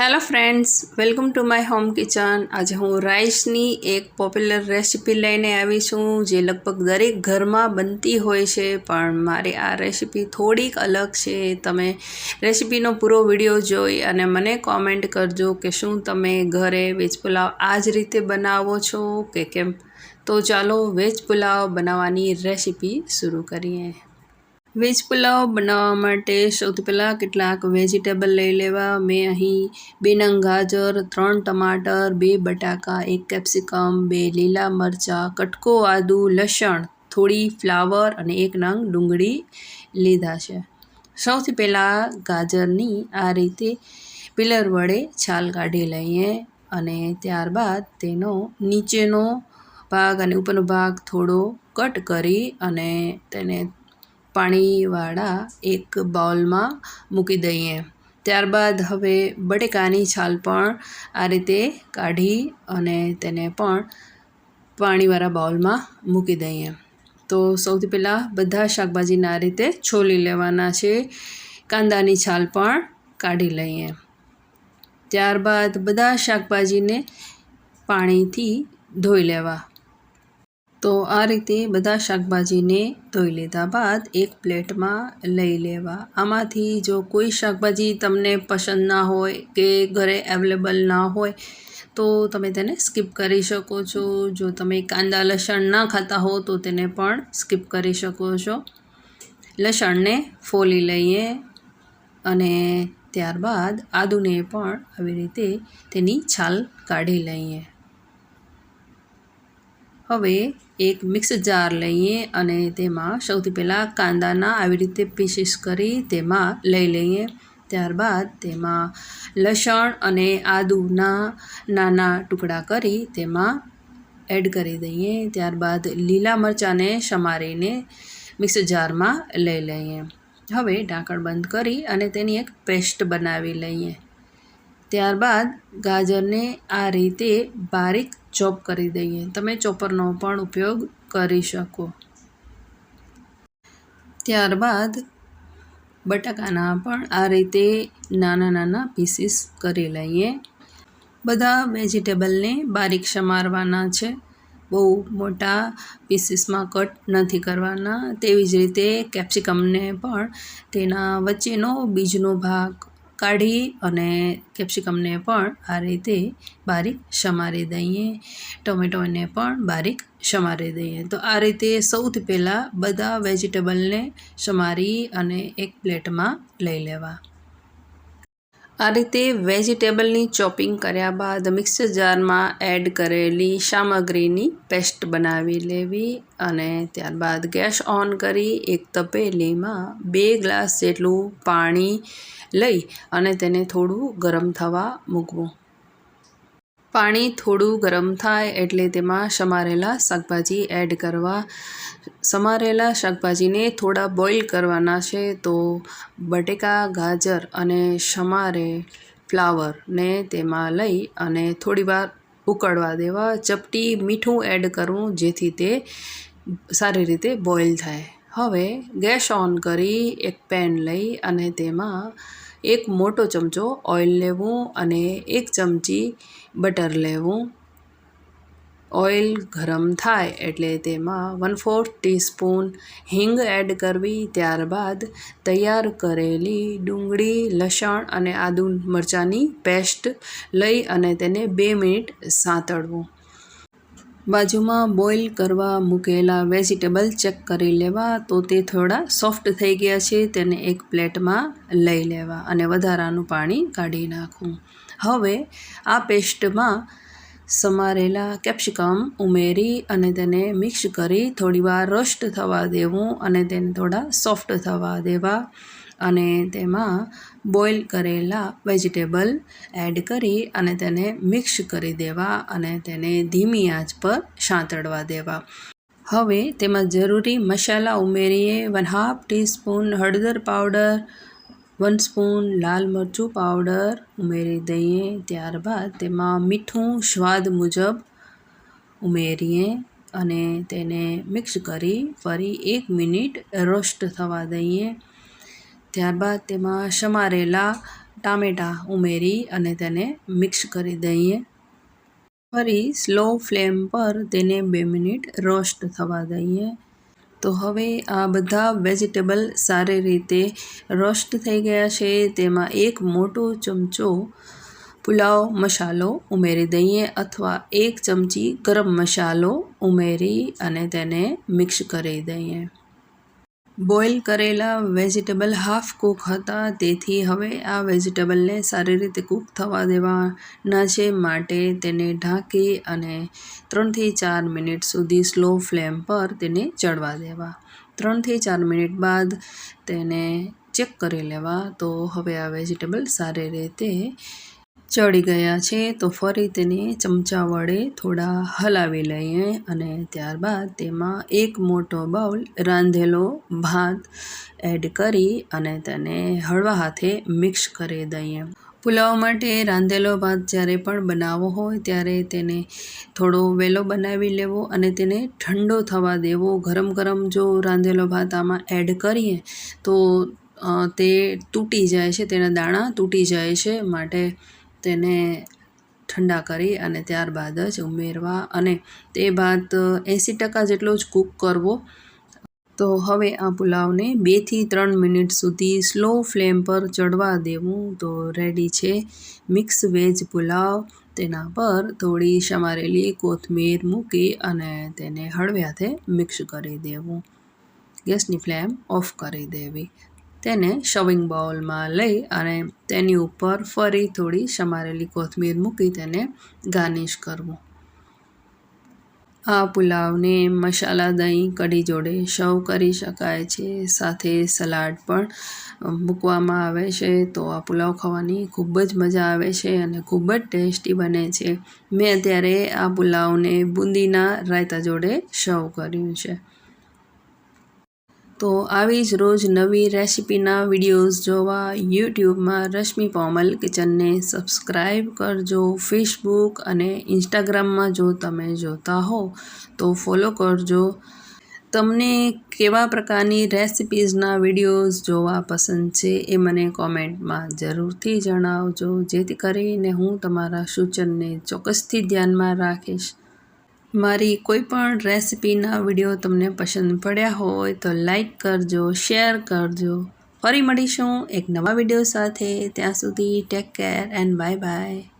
Hello friends welcome to my home kitchen આજે હું રાઈસની એક પોપ્યુલર રેસિપી લઈને આવી છું, જે લગભગ દરેક ઘરમાં બનતી હોય છે, પણ મારી આ રેસિપી થોડીક અલગ છે. તમે રેસિપીનો પૂરો વીડિયો જોઈ અને મને કોમેન્ટ કરજો કે શું તમે ઘરે વેજ પુલાવ આ જ રીતે બનાવો છો કે કેમ? તો ચાલો વેજ પુલાવ બનાવવાની રેસિપી શરૂ કરીએ. વેજ પુલાવ બનાવવા માટે સૌથી પહેલાં કેટલાક વેજીટેબલ લઈ લેવા. મેં અહીં બે નંગ ગાજર, ત્રણ ટમાટર, બે બટાકા, એક કેપ્સિકમ, બે લીલા મરચાં, કટકો, આદુ, લસણ, થોડી ફ્લાવર અને એક નંગ ડુંગળી લીધા છે. સૌથી પહેલાં ગાજરની આ રીતે પિલર વડે છાલ કાઢી લઈએ અને ત્યારબાદ તેનો નીચેનો ભાગ અને ઉપરનો ભાગ થોડો કટ કરી અને તેને પાણીવાળા એક બાઉલમાં મૂકી દઈએ. ત્યારબાદ હવે બટેકાની છાલ પણ આ રીતે કાઢી અને તેને પણ પાણીવાળા બાઉલમાં મૂકી દઈએ. તો સૌથી પહેલાં બધા શાકભાજીને આ રીતે છોલી લેવાના છે. કાંદાની છાલ પણ કાઢી લઈએ. ત્યારબાદ બધા શાકભાજીને પાણીથી ધોઈ લેવા. તો આ રીતે બધા શાકભાજીને ધોઈ લીધા બાદ એક પ્લેટમાં લઈ લેવા. આમાંથી જો કોઈ શાકભાજી તમને પસંદ ના હોય કે ઘરે અવેલેબલ ના હોય, તો તમે તેને સ્કીપ કરી શકો છો. જો તમે કાંદા લસણ ના ખાતા હો, તો તેને પણ સ્કીપ કરી શકો છો. લસણને ફોલી લઈએ અને ત્યારબાદ આદુને પણ આવી રીતે તેની છાલ કાઢી લઈએ. હવે એક મિક્સ જાર લઈએ અને તેમાં સૌથી પહેલાં કાંદાના આવી રીતે પીસીસ કરી તેમાં લઈ લઈએ. ત્યારબાદ તેમાં લસણ અને આદુના નાના ટુકડા કરી તેમાં એડ કરી દઈએ. ત્યારબાદ લીલા મરચાંને સમારીને મિક્સ જારમાં લઈ લઈએ. હવે ઢાંકણ બંધ કરી અને તેની એક પેસ્ટ બનાવી લઈએ. ત્યારબાદ ગાજરને આ રીતે બારીક ચોપ કરી દઈએ. તમે ચોપરનો પણ ઉપયોગ કરી શકો. ત્યારબાદ બટાકાના પણ આ રીતે નાના નાના પીસીસ કરી લઈએ. બધા વેજીટેબલને બારીક સમારવાના છે. બહુ મોટા પીસીસમાં કટ નથી કરવાના. તેવી જ રીતે કેપ્સિકમને પણ તેના વચ્ચેનો બીજનો ભાગ કાઢી અને કેપ્સિકમને પણ આ રીતે બારીક સમારી દઈએ. ટોમેટોને પણ બારીક સમારી દઈએ. તો આ રીતે સૌથી પહેલાં બધા વેજીટેબલને સમારી અને એક પ્લેટમાં લઈ લેવા. આ રીતે વેજીટેબલની ચોપિંગ કર્યા બાદ મિક્સર જારમાં એડ કરેલી સામગ્રીની પેસ્ટ બનાવી લેવી અને ત્યારબાદ ગેસ ઓન કરી એક તપેલીમાં બે ગ્લાસ જેટલું પાણી લઈ અને તેને થોડું ગરમ થવા મૂકવું. પાણી થોડું ગરમ થાય એટલે તેમાં સમારેલા શાકભાજી એડ કરવા. સમારેલા શાકભાજીને થોડા બોઇલ કરવાના છે તો બટેકા, ગાજર અને સમારે ફ્લાવરને તેમાં લઈ અને થોડીવાર ઉકળવા દેવા. ચપટી મીઠું એડ કરવું જેથી તે સારી રીતે બોઇલ થાય. હવે ગેસ ઓન કરી એક પેન લઈ અને તેમાં એક મોટો ચમચો ઓઇલ લેવું અને એક ચમચી બટર લેવું. ઓઇલ ગરમ થાય એટલે તેમાં વન ફોર્થ ટીસ્પૂન હિંગ એડ કરવી, ત્યારબાદ તૈયાર કરેલી ડુંગળી, લસણ અને આદુ મરચાંની પેસ્ટ લઈ અને તેને બે મિનિટ સાંતળવું. બાજુમાં બોઇલ કરવા મૂકેલા વેજીટેબલ ચેક કરી લેવા, તો તે થોડા સોફ્ટ થઈ ગયા છે, તેને એક પ્લેટમાં લઈ લેવા અને વધારાનું પાણી કાઢી નાખવું હવે આ પેસ્ટમાં સમારેલા કેપ્સિકમ ઉમેરી અને તેને મિક્સ કરી થોડીવાર રોસ્ટ થવા દેવું અને તેને થોડા સોફ્ટ થવા દેવા. અને તેમાં બોઇલ કરેલા વેજીટેબલ એડ કરી અને તેને મિક્સ કરી દેવા અને તેને ધીમી આંચ પર સાંતળવા દેવા. હવે તેમાં જરૂરી મસાલા ઉમેરીએ વન હાફ ટીસ્પૂન હળદર પાવડર, વન સ્પૂન લાલ મરચું પાવડર ઉમેરી દઈએ. ત્યારબાદ તેમાં મીઠું સ્વાદ મુજબ ઉમેરીએ અને તેને મિક્સ કરી ફરી એક મિનિટ રોસ્ટ થવા દઈએ. ત્યારબાદ તેમાં સમારેલા ટામેટાં ઉમેરી અને તેને મિક્સ કરી દઈએ. ફરી સ્લો ફ્લેમ પર તેને બે મિનિટ રોસ્ટ થવા દઈએ. તો હવે આ બધા વેજીટેબલ સારી રીતે રોસ્ટ થઈ ગયા છે. તેમાં એક મોટો ચમચો પુલાવ મસાલો ઉમેરી દઈએ અથવા એક ચમચી ગરમ મસાલો ઉમેરી અને તેને મિક્સ કરી દઈએ. બોઇલ કરેલા વેજીટેબલ હાફ કૂક હતા. તેથી હવે આ વેજીટેબલને સારી રીતે કૂક થવા દેવાના છે માટે તેને ઢાંકી અને ત્રણથી ચાર મિનિટ સુધી સ્લો ફ્લેમ પર તેને ચડવા દેવા. ત્રણથી ચાર મિનિટ બાદ તેને ચેક કરી લેવા. તો હવે આ વેજીટેબલ સારી રીતે ચડી ગયા છે, તો ફરી તેને ચમચા વડે થોડા હલાવી લઈએ અને ત્યારબાદ તેમાં એક મોટો બાઉલ રાંધેલો ભાત એડ કરી અને તેને હળવા હાથે મિક્સ કરી દઈએ. પુલાવ માટે રાંધેલો ભાત જ્યારે પણ બનાવવો હોય ત્યારે તેને થોડો વહેલો બનાવી લેવો અને તેને ઠંડો થવા દેવો. ગરમ ગરમ જો રાંધેલો ભાત આમાં એડ કરીએ તો તે તૂટી જાય છે, તેના દાણા તૂટી જાય છે, માટે તેને ઠંડા કરી અને ત્યારબાદ જ ઉમેરવા અને તે ભાત એંસી ટકા જેટલો જ કૂક કરવો. તો હવે આ પુલાવને બેથી ત્રણ મિનિટ સુધી સ્લો ફ્લેમ પર ચડવા દેવું. તો રેડી છે મિક્સ વેજ પુલાવ. તેના પર થોડી સમારેલી કોથમીર મૂકી અને તેને હળવે હાથે મિક્સ કરી દેવું. ગેસની ફ્લેમ ઓફ કરી દેવી. તેને શવિંગ બાઉલમાં લઈ અને તેની ઉપર ફરી થોડી સમારેલી કોથમીર મૂકી તેને ગાર્નિશ કરવું. આ પુલાવને મસાલા દહીં, કઢી જોડે સર્વ કરી શકાય છે. સાથે સલાડ પણ મૂકવામાં આવે છે તો આ પુલાવ ખાવાની ખૂબ જ મજા આવે છે અને ખૂબ જ ટેસ્ટી બને છે. મેં અત્યારે આ પુલાવને બુંદીના રાયતા જોડે સર્વ કર્યું છે. તો આવી જ રોજ નવી રેસિપીના વિડીયોઝ જોવા યુટ્યુબમાં રશ્મિ પોમલ કિચનને સબસ્ક્રાઈબ કરજો. ફેસબુક અને ઇન્સ્ટાગ્રામમાં જો તમે જોતા હો, તો ફોલો કરજો. તમને કેવા પ્રકારની રેસિપીઝના વિડીયોઝ જોવા પસંદ છે એ મને કોમેન્ટમાં જરૂરથી જણાવજો. જેથી કરીને હું તમારા સૂચનને ચોક્કસથી ધ્યાનમાં રાખીશ. મારી કોઈ પણ રેસિપીના વીડિયો તમને પસંદ પડ્યા હોય તો લાઈક કરજો, શેર કરજો. ફરી મળીશું એક નવા વીડિયો સાથે. ત્યાં સુધી take care and bye bye.